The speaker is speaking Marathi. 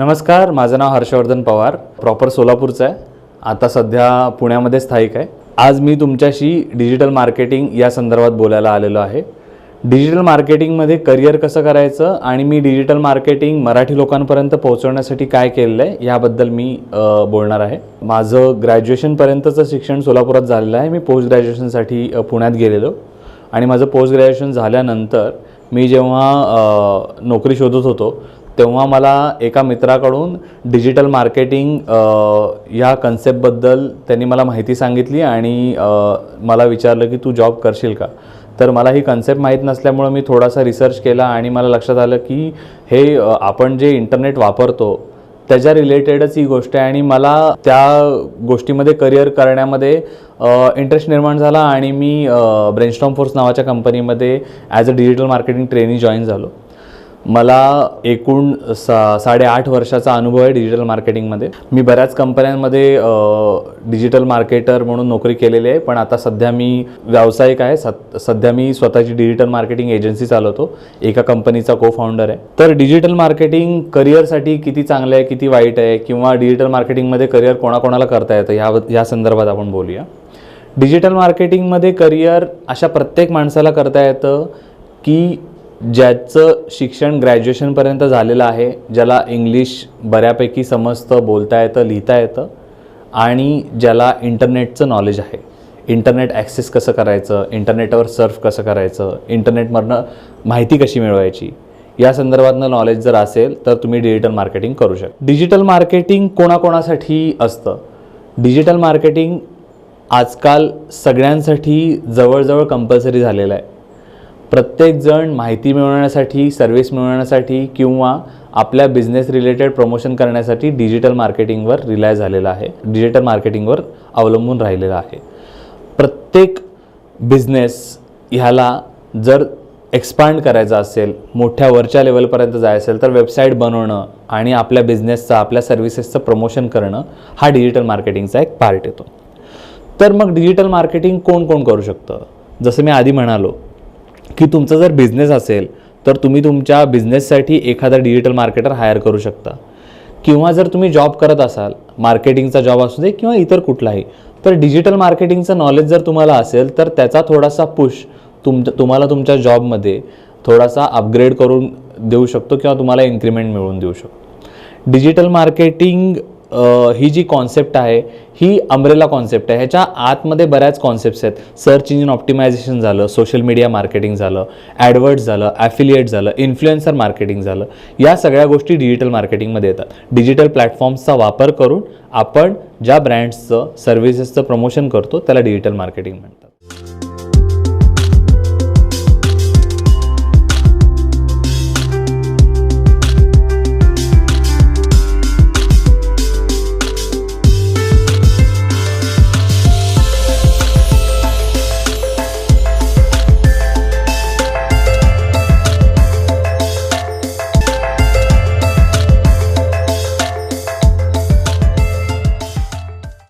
नमस्कार माझं नाव हर्षवर्धन पवार प्रॉपर सोलापूरचं आहे. आता सध्या पुण्यामध्ये स्थायिक आहे. आज मी तुमच्याशी डिजिटल मार्केटिंग या संदर्भात बोलायला आलेलो आहे. डिजिटल मार्केटिंगमध्ये करिअर कसं करायचं आणि मी डिजिटल मार्केटिंग मराठी लोकांपर्यंत पोहोचवण्यासाठी काय केलेलं आहे याबद्दल मी बोलणार आहे. माझं ग्रॅज्युएशनपर्यंतचं शिक्षण सोलापुरात झालेलं आहे. मी पोस्ट ग्रॅज्युएशनसाठी पुण्यात गेलेलो. आणि माझं पोस्ट ग्रॅज्युएशन झाल्यानंतर मी जेव्हा नोकरी शोधत होतो तेव्हा मला एका मित्राकडून डिजिटल मार्केटिंग या कन्सेप्टबद्दल त्यांनी मला माहिती सांगितली आणि मला विचारलं की तू जॉब करशील का? तर मला ही कन्सेप्ट माहीत नसल्यामुळं मी थोडासा रिसर्च केला आणि मला लक्षात आलं की हे आपण जे इंटरनेट वापरतो त्याच्या रिलेटेडच ही गोष्ट आहे आणि मला त्या गोष्टीमध्ये करिअर करण्यामध्ये इंटरेस्ट निर्माण झाला आणि मी ब्रेनस्टॉम फोर्स नावाच्या कंपनीमध्ये as a digital marketing trainee join झालो. मला एकूण सा साडेआठ वर्षाचा अनुभव आहे डिजिटल मार्केटिंगमध्ये मी बऱ्याच कंपन्यांमध्ये डिजिटल मार्केटर म्हणून नोकरी केलेली आहे पण आता सध्या मी व्यावसायिक आहे. सत सध्या मी स्वतःची डिजिटल मार्केटिंग एजन्सी चालवतो. एका कंपनीचा को फाउंडर आहे. तर डिजिटल मार्केटिंग करिअरसाठी किती चांगलं आहे किती वाईट आहे किंवा डिजिटल मार्केटिंगमध्ये करिअर कोणाकोणाला करता येतं ह्या या संदर्भात आपण बोलूया. डिजिटल मार्केटिंगमध्ये करिअर अशा प्रत्येक माणसाला करता येतं की ज्याचं शिक्षण ग्रॅज्युएशनपर्यंत झालेलं आहे ज्याला इंग्लिश बऱ्यापैकी समजतं बोलता येतं लिहिता येतं आणि ज्याला इंटरनेटचं नॉलेज आहे. इंटरनेट ॲक्सेस कसं करायचं इंटरनेटवर सर्फ कसं करायचं इंटरनेटमधनं माहिती कशी मिळवायची या संदर्भातनं नॉलेज जर असेल तर तुम्ही डिजिटल मार्केटिंग करू शकता डिजिटल मार्केटिंग कोणाकोणासाठी असतं? डिजिटल मार्केटिंग आजकाल सगळ्यांसाठी जवळजवळ कंपल्सरी झालेलं आहे. प्रत्येकजण माहिती मिळवण्यासाठी सर्व्हिस मिळवण्यासाठी किंवा आपल्या बिझनेस रिलेटेड प्रमोशन करण्यासाठी डिजिटल मार्केटिंगवर रिलाय झालेला आहे. डिजिटल मार्केटिंगवर अवलंबून राहिलेला आहे. प्रत्येक बिझनेस ह्याला जर एक्सपांड करायचा असेल मोठ्या वरच्या लेवलपर्यंत जायचं असेल तर वेबसाईट बनवणं आणि आपल्या बिझनेसचं आपल्या सर्व्हिसेसचं प्रमोशन करणं हा डिजिटल मार्केटिंगचा एक पार्ट येतो. तर मग डिजिटल मार्केटिंग कोण कोण करू शकतं? जसं मी आधी म्हणालो की तुमचा जर बिझनेस असेल तर तुम्ही तुमच्या बिझनेससाठी एखादा डिजिटल मार्केटर हायर करू शकता. किंवा जर तुम्ही जॉब करत असाल मार्केटिंगचा जॉब असू दे किंवा इतर कुठलाही तर डिजिटल मार्केटिंगचं नॉलेज जर तुम्हाला असेल तर त्याचा थोडासा पुश तुम तुम्हाला तुमच्या जॉबमध्ये थोडासा अपग्रेड करून देऊ शकतो किंवा तुम्हाला इन्क्रीमेंट मिळवून देऊ शकतो. डिजिटल मार्केटिंग ही जी कॉन्सेप्ट आहे ही अम्ब्रेला कॉन्सेप्ट आहे. ह्याच्या आतमध्ये बऱ्याच कॉन्सेप्ट्स आहेत. सर्च इंजिन ऑप्टिमायझेशन झालं सोशल मीडिया मार्केटिंग झालं ॲडवर्ड्स झालं ॲफिलिएट झालं इन्फ्लुएन्सर मार्केटिंग झालं. या सगळ्या गोष्टी डिजिटल मार्केटिंगमध्ये येतात. डिजिटल प्लॅटफॉर्म्सचा वापर करून आपण ज्या ब्रँड्सचं सर्व्हिसेसचं प्रमोशन करतो त्याला डिजिटल मार्केटिंग म्हणतात.